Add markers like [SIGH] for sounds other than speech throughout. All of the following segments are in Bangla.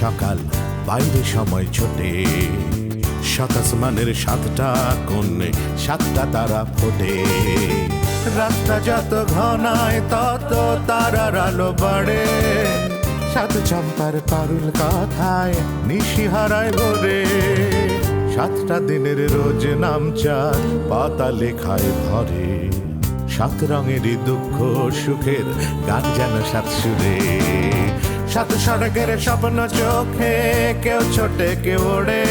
সকাল, বাইরে সময় ছোটে। সাত আসমানের সাতটা কোণ, সাতটা তারা ফোটে। রাতটা যত ঘনায়, তত তারার আলো বাড়ে। সাত চম্পার পারুল কথায় নিশি হারায় ভোরে। সাতটা দিনের রোজ নামচা পাতা লেখায় ভরে। সাত রঙেরই দুঃখ, সুখের গান যেন সাত সুরে। সাত সড়কের স্বপ্ন চোখে কেউ ছোটে, কেউ ওড়ে।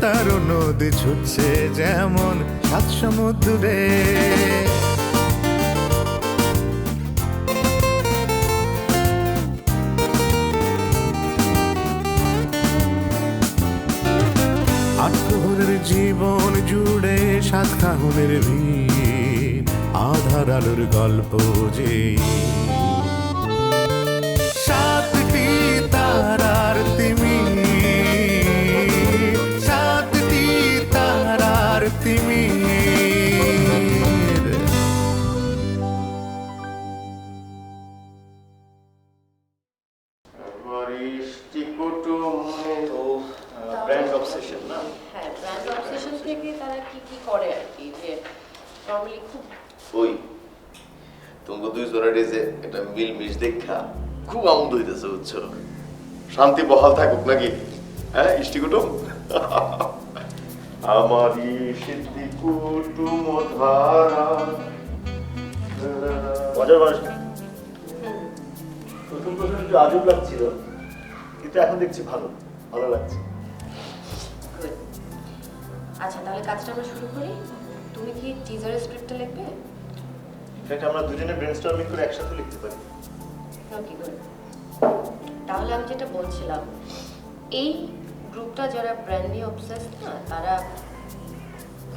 তার নদী ছুটছে যেমন সাত সমুদ্রে। জীবন জুড়ে সাত কাহনের ভিড়। আধার আলোর গল্প যে অবসেশন না? হ্যাঁ ব্র্যান্ড অবসেশন থেকে তারা কি কি করে আর কি? যে নর্মালি খুব ওই তোমাকে দুই যে এটা মিল মিশ দেখা খুব আনন্দ হইতেছে বুঝছ? শান্তি বহাল থাকুক নাকি? হ্যাঁ ইষ্টি কুটুম? আমারই সিদ্ধি কুটুম ধারা। মজার মানুষ। প্রথম প্রথম একটু আজব লাগছিল কিন্তু এখন দেখছি ভালো ভালো লাগছে। আচ্ছা তাহলে কাজটা আমরা শুরু করি। তুমি কি টিজারের স্ক্রিপ্টটা লিখবে? ইনফ্যাক্ট আমরা দুজনে ব্রেন স্টর্মিং করে একসাথে লিখতে পারি। ওকে গুড তাহলে আমি যেটা বলছিলাম এই গ্রুপটা যারা ব্র্যান্ডলি অবসেস না তারা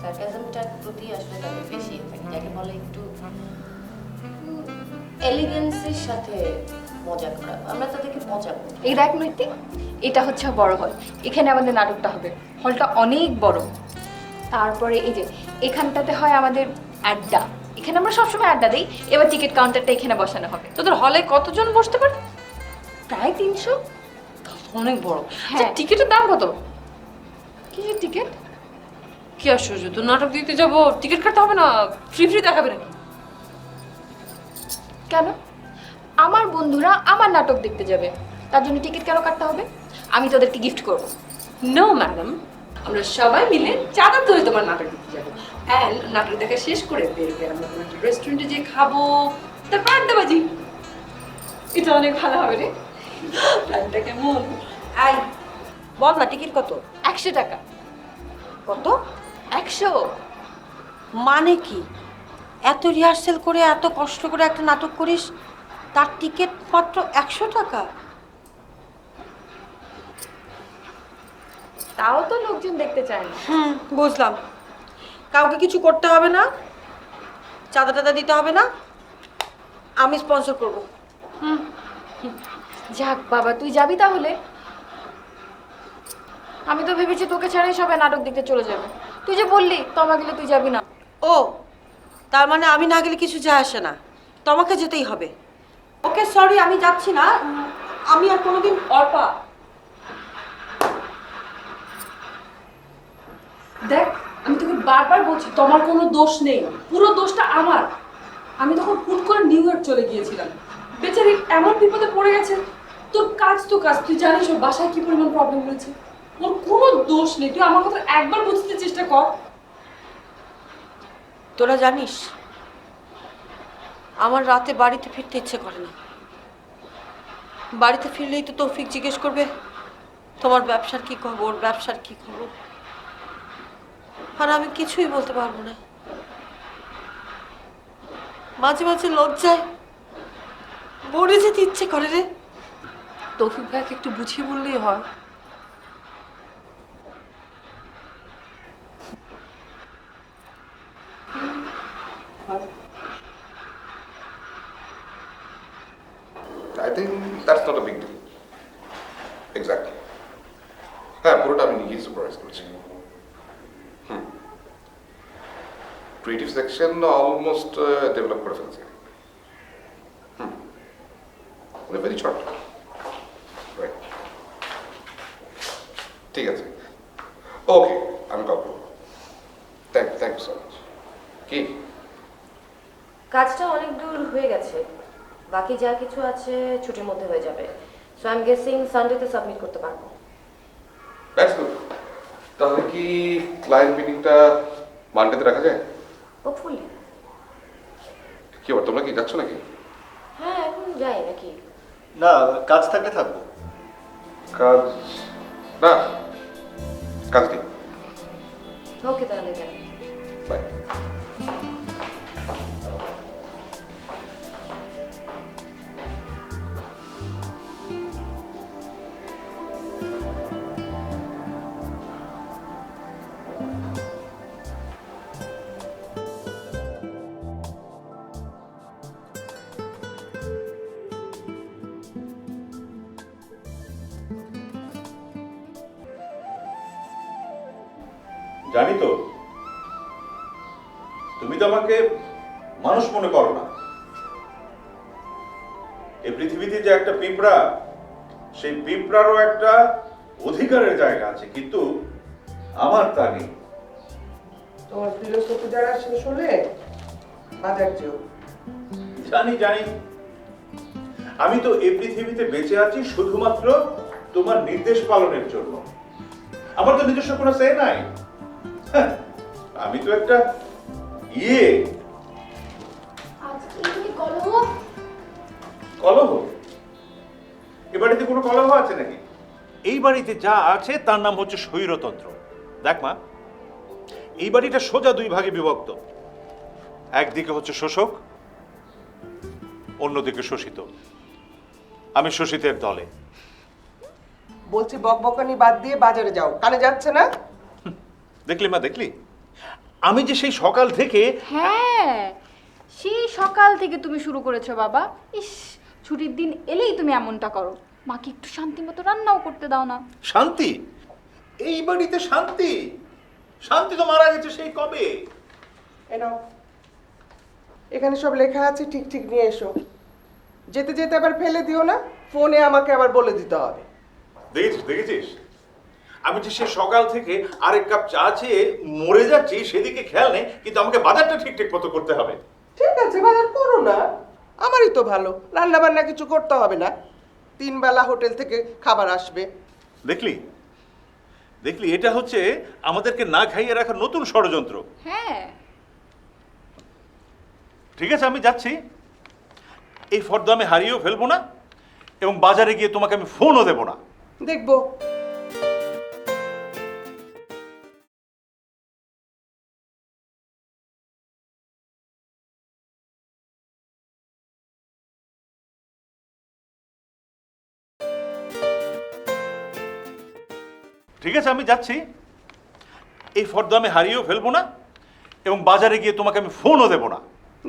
সার্কাজমটার প্রতি আসলে তাদের বেশি থাকে যাকে বলে একটু এলিগেন্সের সাথে মজা করা। আমরা তাদেরকে মজা করি। এই দেখ নৈতিক এটা হচ্ছে বড় হল। এখানে আমাদের নাটকটা হবে। হলটা অনেক বড়। তারপরে এই যে এখানটাতে হয় আমাদের আড্ডা। এখানে আমরা সবসময় আড্ডা দিই। এবার টিকিট কাউন্টারটা এখানে বসানো হবে। তোদের হলে কতজন বসতে পারে? প্রায় তিনশো। অনেক বড়। হ্যাঁ। হ্যাঁ টিকিটের দাম কত? কিসের টিকিট? কি আশ্চর্য তোর নাটক দেখতে যাব। টিকিট কাটতে হবে না? ফ্রি ফ্রি দেখাবে নাকি? কেন? আমার বন্ধুরা আমার নাটক দেখতে যাবে। তার জন্য টিকিট কেন কাটতে হবে? আমি তোদেরকে গিফট করব। নো ম্যাডাম আমরা সবাই মিলে চাঁদা ধরে তোমার নাটক দেখতে যাব। অ্যান্ড নাটক দেখা শেষ করে বেরোবে আমরা কোনো রেস্টুরেন্টে যেয়ে খাব। তারপর আড্ডাবাজি এটা অনেক ভালো হবে রে। প্ল্যানটা কেমন? আই বল না টিকিট কত? একশো টাকা। কত? একশো। মানে কি? এত রিহার্সেল করে, এত কষ্ট করে একটা নাটক করিস, তার টিকিট মাত্র একশো টাকা। তাও তো লোকজন দেখতে চায় না। হুম বুঝলাম। কাউকে কিছু করতে হবে না চাঁদা টাদা দিতে হবে না আমি স্পন্সর করব। হুম। যাক বাবা তুই যাবি তাহলে? আমি তো ভেবেছি তোকে ছাড়াই সবাই নাটক দেখতে চলে যাবে। তুই যে বললি তোমা গেলে তুই যাবি না। ও তার মানে আমি না গেলে কিছু যায় আসে না। তোমাকে যেতেই হবে। ওকে সরি আমি যাচ্ছি না। আমি আর কোনোদিন অর্পা দেখ, আমি তোকে বারবার বলছি, তোমার কোনো দোষ নেই। পুরো দোষটা আমার। আমি তখন হুট করে নিউ ইয়র্ক চলে গিয়েছিলাম। বেচারি এমন বিপদে পড়ে গেছে, তোর কাজ তো কাজ, তুই জানিস ওর বাসায় কি পরিমাণ প্রবলেম হয়েছে ওর কোনো দোষ নেই। তুই আমার কথা একবার বুঝতে চেষ্টা কর। তোরা জানিস, আমার রাতে বাড়িতে ফিরতে ইচ্ছে করে না। বাড়িতে ফিরলেই তো তৌফিক জিজ্ঞেস করবে, তোমার ব্যবসার কি খবর ব্যবসার কি খবর? আর আমি কিছুই বলতে পারব না মাঝে মাঝে লজ্জায় মরে যেতে ইচ্ছে করে রে তৌফিক ভাইকে একটু বুঝিয়ে বললেই হয় I think that's not a big deal. Exactly. Section almost develop করে ফেলছে হুম ভেরি শর্ট ঠিক আছে ওকে আমি কল করব thank thank you so much কি কাজটা অনেক দূর হয়ে গেছে। বাকি যা কিছু আছে ছুটির মধ্যে হয়ে যাবে। সো আই এম গেসিং সানডেতে সাবমিট করতে পারব। দ্যাটস গুড তাহলে কি ক্লায়েন্ট মিটিংটা মানডেতে রাখা যায়? হোপফুলি কি আবার তোমরা কি যাচ্ছ নাকি? হ্যাঁ এখন যাই নাকি। না কাজ থাকলে থাকব। কাজ? না। কাজ নেই ওকে তাহলে যাই। বাই। জানি তো তুমি তো আমাকে মানুষ মনে করো না। এই পৃথিবীতে যে একটা পিঁপড়া সেই পিঁপড়ারও একটা অধিকারের জায়গা আছে কিন্তু আমার তা নেই। তোমার ফিলোসফি শেষ হলে বাজার যেও। জানি জানি। আমি তো এই পৃথিবীতে বেঁচে আছি শুধুমাত্র তোমার নির্দেশ পালনের জন্য। আমার তো নিজস্ব কোনো সে নাই। আমি তো একটা ইয়ে। কলহ? এ বাড়িতে কোনো কলহ আছে নাকি? এই বাড়িতে যা আছে তার নাম হচ্ছে স্বৈরতন্ত্র। দেখ মা এই বাড়িটা সোজা দুই ভাগে বিভক্ত। একদিকে হচ্ছে শোষক অন্যদিকে শোষিত। আমি শোষিতের দলে। বলছি বকবকানি বাদ দিয়ে বাজারে যাও। কানে যাচ্ছে না? দেখলি মা দেখলি? আমি যে সেই সকাল থেকে হ্যাঁ সেই সকাল থেকে তুমি শুরু করেছ বাবা। ইস ছুটির দিন এলেই তুমি এমনটা করো। মাকে একটু শান্তি মতো রান্নাও করতে দাও না। শান্তি? এই বাড়িতে শান্তি? শান্তি তো মারা গেছে সেই কবে? এ নাও। এখানে সব লেখা আছে ঠিক ঠিক নিয়ে এসো। যেতে যেতে আবার ফেলে দিও না ফোনে আমাকে আবার বলে দিতে হবে। দেখেছিস দেখেছিস? আমি যে সে সকাল থেকে আরেক কাপ চা চেয়ে মরে যাচ্ছি সেদিকে খেয়াল নেই কিন্তু আমাকে বাজারটা ঠিক ঠিক মতো করতে হবে। ঠিক আছে বাজার করো না। আমারই তো ভালো রান্না বান্না কিছু করতে হবে না। তিন বেলা হোটেল থেকে খাবার আসবে। দেখলি? দেখলি এটা হচ্ছে আমাদেরকে না খাইয়ে রাখার নতুন ষড়যন্ত্র। হ্যাঁ। ঠিক আছে আমি যাচ্ছি। এই ফর্দ আমি হারিয়েও ফেলব না এবং বাজারে গিয়ে তোমাকে আমি ফোনও দেবো না। দেখব। ঠিক আছে আমি যাচ্ছি। এই ফর্দ আমি হারিয়েও ফেলব না এবং বাজারে গিয়ে তোমাকে আমি ফোনও দেবো না।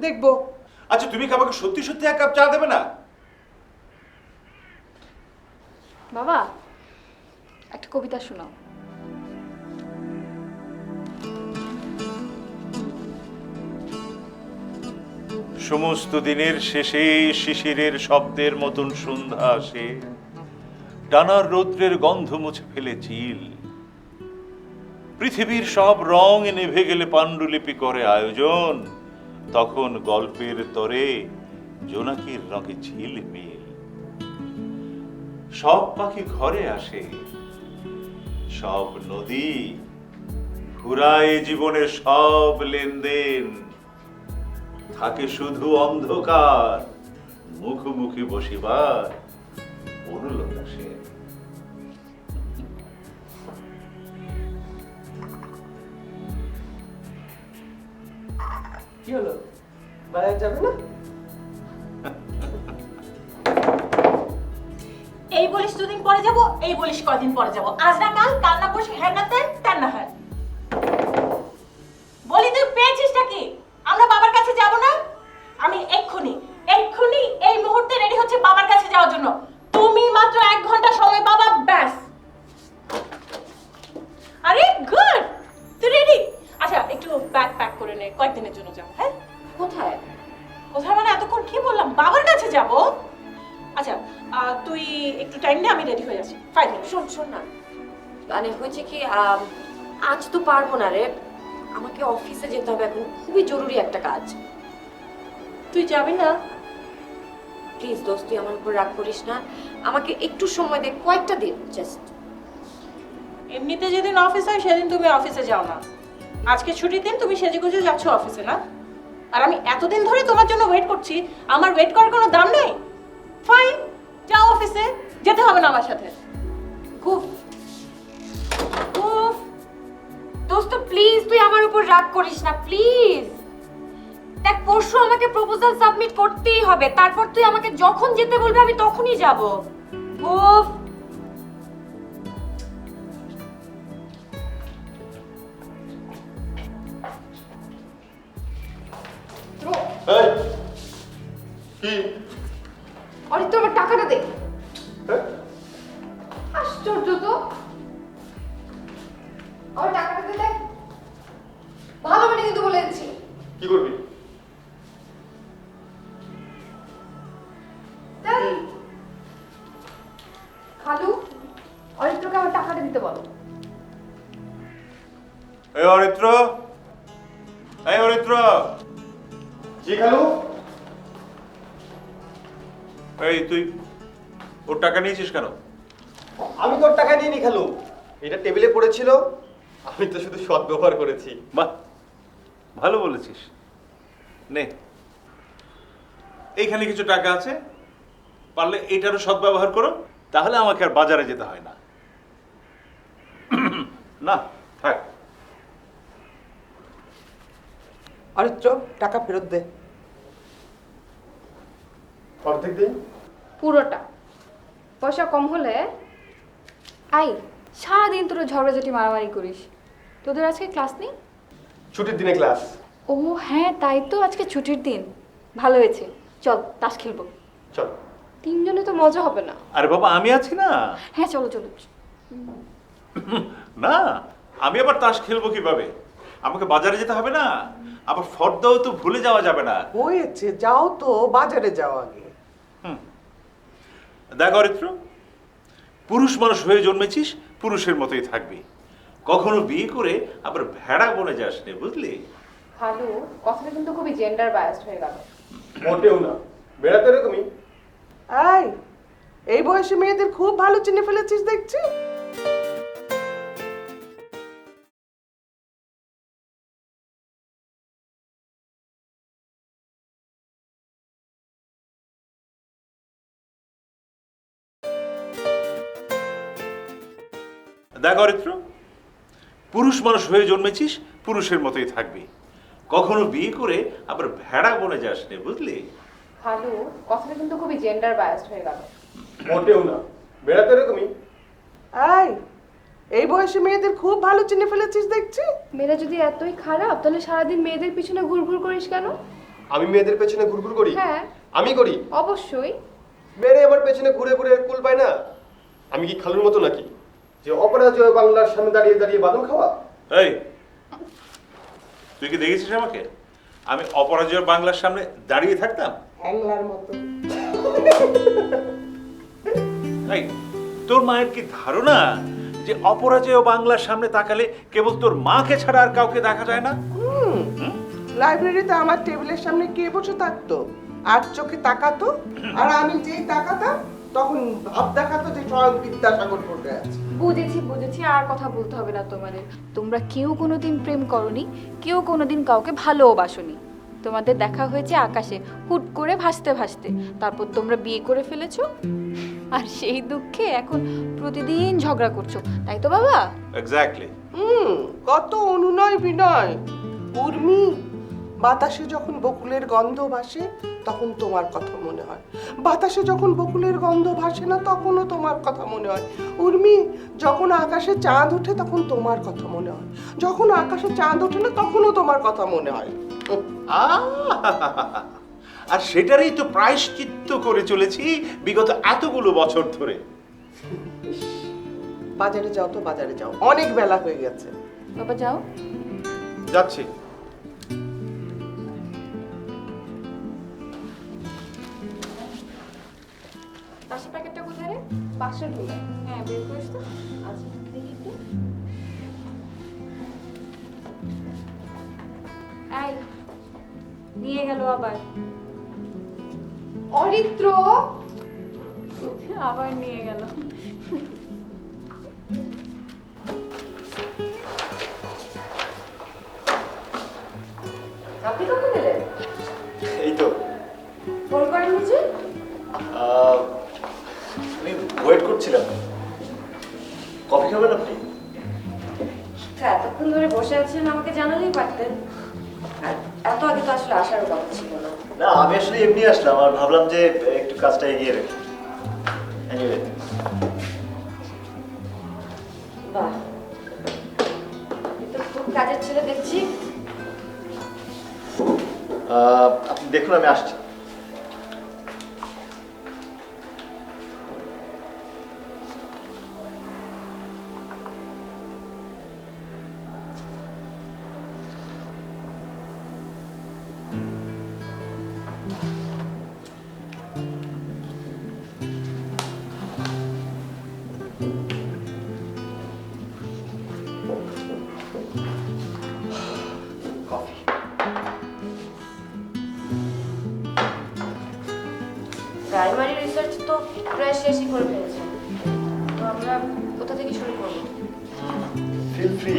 দেখব। আচ্ছা তুমি কি আমাকে সত্যি সত্যি এক কাপ চা দেবে না? বাবা একটা কবিতা শোনাও। সমস্ত দিনের শেষে শিশিরের শব্দের মতন সন্ধ্যা আসে। ডানার রৌদ্রের গন্ধ মুছে ফেলে চিল। পৃথিবীর সব রং নেভে গেলে পাণ্ডুলিপি করে আয়োজন। তখন গল্পের তরে জোনাকির রঙে ঝিলমিল সব পাখি ঘরে আসে। সব নদী ঘুরায় জীবনের সব লেনদেন। থাকে শুধু অন্ধকার, মুখোমুখি বসিবার অনুলতা সেন কি হলো? বাজার যাবে না? এই বলিস দুদিন পরে যাব, এই বলিস কদিন পরে যাব। আজ না কাল কাল না পরশু, হয় নে কয়েকদিনের জন্য যাব হ্যাঁ? কোথায়? কোথায় মানে এতক্ষণ কি বললাম? বাবার কাছে যাব। আচ্ছা তুই একটু টাইম নে আমি রেডি হয়ে ফাইভ মিনিট শোন শোন না। মানে হয়েছে কি আজ তো পারব না রে। আমাকে অফিসে যেতে হবে এখন। খুবই জরুরি একটা কাজ। তুই যাবি না? প্লিজ দোস্ত তুই আমার উপর রাগ করিস না। আমাকে একটু সময় দে কয়েকটা দিন জাস্ট এমনিতে যেদিন অফিস হয় সেদিন তুমি অফিসে যাও না। আজকে ছুটির দিন তুমি সেজে গুজে যাচ্ছ অফিসে, না? আর আমি এতদিন ধরে তোমার জন্য ওয়েট করছি, আমার ওয়েট করার কোনো দাম নেই? ফাইন যাও অফিসে, যেতে হবে না আমার সাথে। খুব দোস্ত প্লিজ তুই আমার উপর রাগ করিস না প্লিজ দেখ, পরশু আমাকে প্রপোজাল সাবমিট করতেই হবে, তারপর তুই আমাকে যখন যেতে বলবি, আমি তখনই যাব। উফ কি? অরিত্র আমার টাকাটা দে। হ্যাঁ? আশ্চর্য তো। আমার টাকাটা দে ভালো মানে কিন্তু বলে দিচ্ছি। কি করবি? টাকা নিয়েছিস কেন? আমি তোর টাকা নিয়ে নি খালু। এটা টেবিলে পড়েছিল আমি তো শুধু সৎ ব্যবহার করেছি। বাহ ভালো বলেছিস। নে এইখানে কিছু টাকা আছে পারলে এইটারও সদ্ব্যবহার করো তাহলে আমাকে আর বাজারে যেতে হয় না। না থাক। অরিত্র টাকা ফেরত দে। অর্ধেক দিন? পুরোটা। পয়সা কম হলে আই সারাদিন তোরা ঝগড়াঝাটি মারামারি করিস। তোদের আজকে ক্লাস নেই? ছুটির দিনে ক্লাস। ও হ্যাঁ তাই তো আজকে ছুটির দিন। ভালো হয়েছে। চল তাস খেলব। চল। তিনজনে তো মজা হবে না। আরে বাবা আমি আছি না? হ্যাঁ চলো চলো। না আমি আবার তাস খেলব কীভাবে? আমাকে বাজারে যেতে হবে না? আবার ফর্দাও তো ভুলে যাওয়া যাবে না। হয়েছে যাও তো বাজারে যাও আগে। দেখ অরিত্র পুরুষ মানুষ হয়ে জন্মেছিস পুরুষের মতোই থাকবি। কখনো বিয়ে করে আবার ভেড়া বনে যাস নে বুঝলি? হ্যালো কথাটা কিন্তু খুবই জেন্ডার বায়াসড হয়ে গেল। মোটেও না। বেড়াতে এরকমই। আয় এই বয়সে মেয়েদের খুব ভালো চিনে ফেলেছিস দেখছি। দেখ অরিত্র পুরুষ মানুষ হয়ে জন্মেছিস পুরুষের মতোই থাকবি। কখনো বিয়ে করে আবার ভেড়া বনে যাস নে বুঝলি? ভালো কথাটা কিন্তু খুবই জেন্ডার বায়াসড হয়ে গেল। মোটেও না। বেড়াতে এরকমই এই এই বয়সে মেয়েদের খুব ভালো চিনে ফেলেছিস দেখছি। মেয়েরা যদি এতই খারাপ তাহলে সারাদিন মেয়েদের পিছনে ঘুরঘুর করিস কেন? আমি মেয়েদের পেছনে ঘুরঘুর করি? হ্যাঁ। আমি করি? অবশ্যই। মেয়েরে আমার পেছনে ঘুরে ঘুরে কুল পায় না। আমি কি খালুর মতো নাকি? যে অপরাজয় বাংলার সামনে দাঁড়িয়ে দাঁড়িয়ে বাদন খাওয়া। এই তুই কি দেখেছিস আমাকে? আমি অপরাজয় বাংলার সামনে দাঁড়িয়ে থাকতাম? হ্যাংলার মতো। এই তোর মায়ের কি ধারণা যে অপরাজয় বাংলার সামনে তাকালে কেবল তোর মাকে ছাড়া আর কাউকে দেখা যায় না? লাইব্রেরিতে আমার টেবিলের সামনে কে বসে থাকতো? আর চোখে তাকাতো? আর আমি যেই তাকাতাম তখন ভাব দেখাতো যে স্বয়ং বিদ্যাসাগর পড়ে আছে। বুঝেছি বুঝেছি আর কথা বলতে হবে না তোমাদের। তোমরা কেউ কোনোদিন প্রেম করনি কেউ কোনোদিন কাউকে ভালোবাসনি তোমাদের দেখা হয়েছে আকাশে হুট করে ভাসতে ভাসতে। তারপর তোমরা বিয়ে করে ফেলেছো? আর সেই দুঃখে এখন প্রতিদিন ঝগড়া করছ তাই তো বাবা? এক্স্যাক্টলি হুম কত অনুনয় বিনয়। উর্মি বাতাসে যখন বকুলের গন্ধ ভাসে তখন তোমার কথা মনে হয়। বাতাসে যখন বকুলের গন্ধ ভাসে না তখনও তোমার কথা মনে হয়। উর্মি যখন আকাশে চাঁদ ওঠে তখন তোমার কথা মনে হয়। যখন আকাশে চাঁদ ওঠে না তখনও তোমার কথা মনে হয়। আর সেটারই তো প্রায়শ্চিত্ত করে চলেছি বিগত এতগুলো বছর ধরে। বাজারে যাও তো বাজারে যাও। অনেক বেলা হয়ে গেছে। বাবা যাও। যাচ্ছি। পাশের রুমে হ্যাঁ বের করিস তো। আচ্ছা দেখি একটু। এই নিয়ে গেল আবার। অরিত্র! আবার নিয়ে গেল। এতক্ষণ ধরে বসে আছেন আমাকে জানালেই পারতেন। এত আগে তো আসলে আসার কথা ছিল না। না আমি আসলে এমনি আসলাম আর ভাবলাম যে একটু কাজটা এগিয়ে রাখি। Anyway, বাহ। এ তো খুব কাজের ছেলে দেখছি। আহ, আপনি দেখুন আমি আসছি। তো প্রায় শেষই করে ফেলেছে। তো আমরা কোথা থেকে শুরু করব? ফিল ফ্রি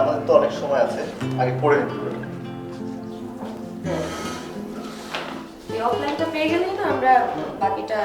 আমাদের তো অনেক সময় আছে। আগে পড়ে নিতে হবে এই অফলাইনটা পেয়ে গেলেই না আমরা বাকিটা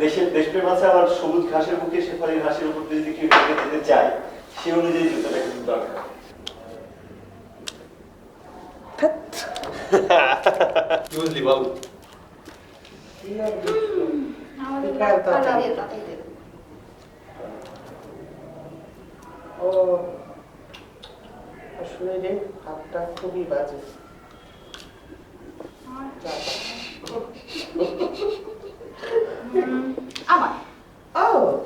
দেশের দেশপ্রেম আছে আবার সবুজ ঘাসের বুকে শেফালি ঘাসের উপর যদি কেউ হেঁটে যেতে চায় সে অনুযায়ী জুতোটা কিন্তু দরকার বুঝলি। ও আসলে রে হাতটা খুবই বাজে। [LAUGHS] 嗯阿玛哦